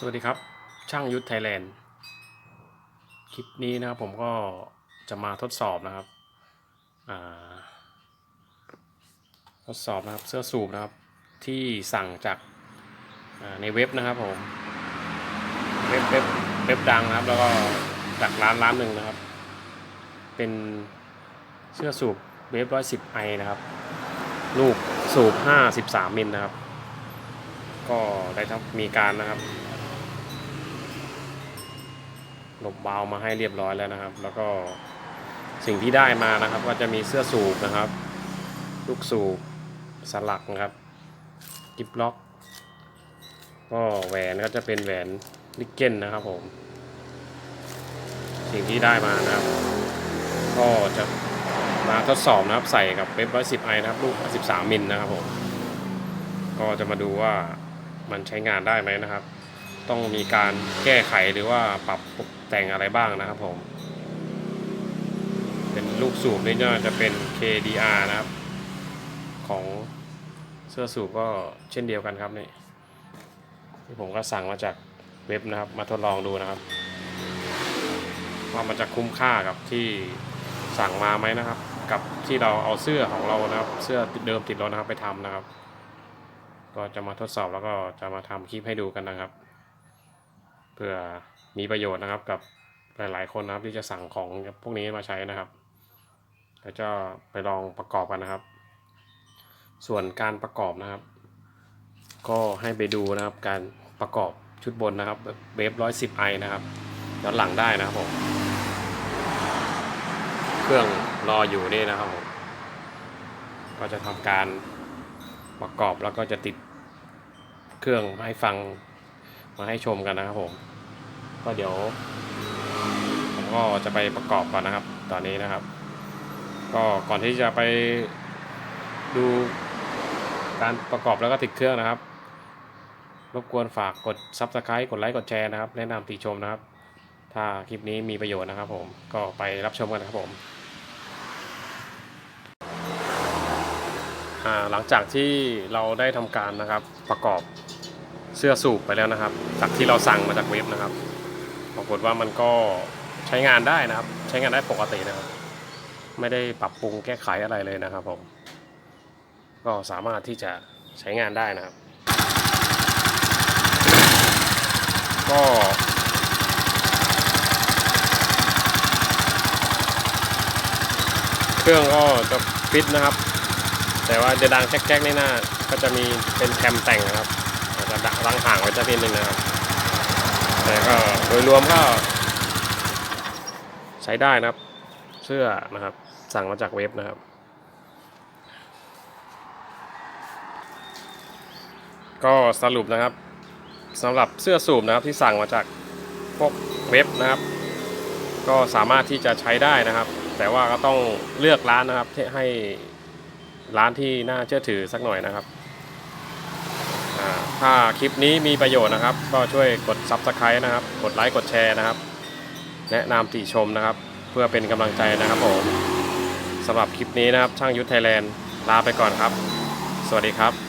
สวัสดีครับ ช่างยุทธไทยแลนด์ คลิปนี้นะครับผมก็จะมาทดสอบนะครับ ทดสอบนะครับเสื้อสูบนะครับที่สั่งจากาในเว็บนะครับผมเว็บเว็บเว็บดังนะครับ แล้วก็จากร้านร้านหนึ่งนะครับ เป็นเสื้อสูบเวฟร้อยสิบไอนะครับลูกสูบห้าสิบสามมิลนะครับก็ได้ทำมีการนะครับ หลบเบามาให้เรียบร้อยแล้วนะครับ แล้วก็สิ่งที่ได้มานะครับ ก็จะมีเสื้อสูบนะครับ ลูกสูบสลักนะครับกิบล็อก ก็แหวนก็จะเป็นแหวนลิกเก้นนะครับผม สิ่งที่ได้มานะครับ ก็จะมาทดสอบนะครับใส่กับเว็บร้อยสิบไอนะครับลูก13มิลนะครับผมก็จะมาดูว่ามันใช้งานได้ไหมนะครับ ต้องมีการแก้ไขหรือว่าปรับ แต่งอะไรบ้างนะครับผม เป็นลูกสูบนี่น่าจะเป็น KDR นะครับ ของเสื้อสูบก็เช่นเดียวกันครับนี่ที่ผมก็สั่งมาจากเว็บนะครับ มาทดลองดูนะครับว่ามันจะคุ้มค่ากับที่สั่งมาไหมนะครับ กับที่เราเอาเสื้อของเรานะครับ เสื้อเดิมติดรถนะครับไปทำนะครับ ก็จะมาทดสอบแล้วก็จะมาทำคลิปให้ดูกันนะครับเพื่อ มีประโยชน์นะครับกับหลาย ๆ คนนะครับที่จะสั่งของพวกนี้มาใช้นะครับแล้วจะไปลองประกอบกันนะครับ ส่วนการประกอบนะครับ ก็ให้ไปดูนะครับการประกอบชุดบนนะครับเวฟร้อยสิบไอนะครับย้อนหลังได้นะครับผมเครื่องรออยู่นี่นะครับผมก็จะทำการประกอบแล้วก็จะติดเครื่องมาให้ฟังมาให้ชมกันนะครับผม ก็เดี๋ยว ผมก็จะไปประกอบก่อนนะครับ ตอนนี้นะครับ ก็ก่อนที่จะไปดูการประกอบแล้วก็ติดเครื่องนะครับ รบกวนฝากกด Subscribe กดไลค์กดแชร์นะครับ แนะนำติชมนะครับ ถ้าคลิปนี้มีประโยชน์นะครับ ผมก็ไปรับชมกันนะครับผมหลังจากที่เราได้ทำการนะครับประกอบเสื้อสูบไปแล้วนะครับ จากที่เราสั่งมาจากเว็บนะครับ ปรากฏว่ามันก็ใช้งานได้นะครับ ใช้งานได้ปกตินะครับ ไม่ได้ปรับปรุงแก้ไขอะไรเลยนะครับผม ก็สามารถที่จะใช้งานได้นะครับ ก็เครื่องก็จะฟิตนะครับ แต่ว่าจะดังแจ๊กๆในหน้าก็จะมีเป็นแคมแต่งนะครับอาจจะดักรังห่างไว้จะนิดนึงนะครับ แต่ก็โดยรวมก็ใช้ได้นะครับ เสื้อนะครับ สั่งมาจากเว็บนะครับ ก็สรุปนะครับสำหรับเสื้อสูบนะครับที่สั่งมาจากพวกเว็บนะครับ ก็สามารถที่จะใช้ได้นะครับ แต่ว่าก็ต้องเลือกร้านนะครับให้ร้านที่น่าเชื่อถือสักหน่อยนะครับ ถ้าคลิปนี้มีประโยชน์นะครับ ก็ช่วยกด Subscribe นะครับ กดไลค์กดแชร์นะครับ แนะนำติชมนะครับ เพื่อเป็นกำลังใจนะครับผมสำหรับคลิปนี้นะครับช่างยุทธไทยแลนด์ลาไปก่อนครับ สวัสดีครับ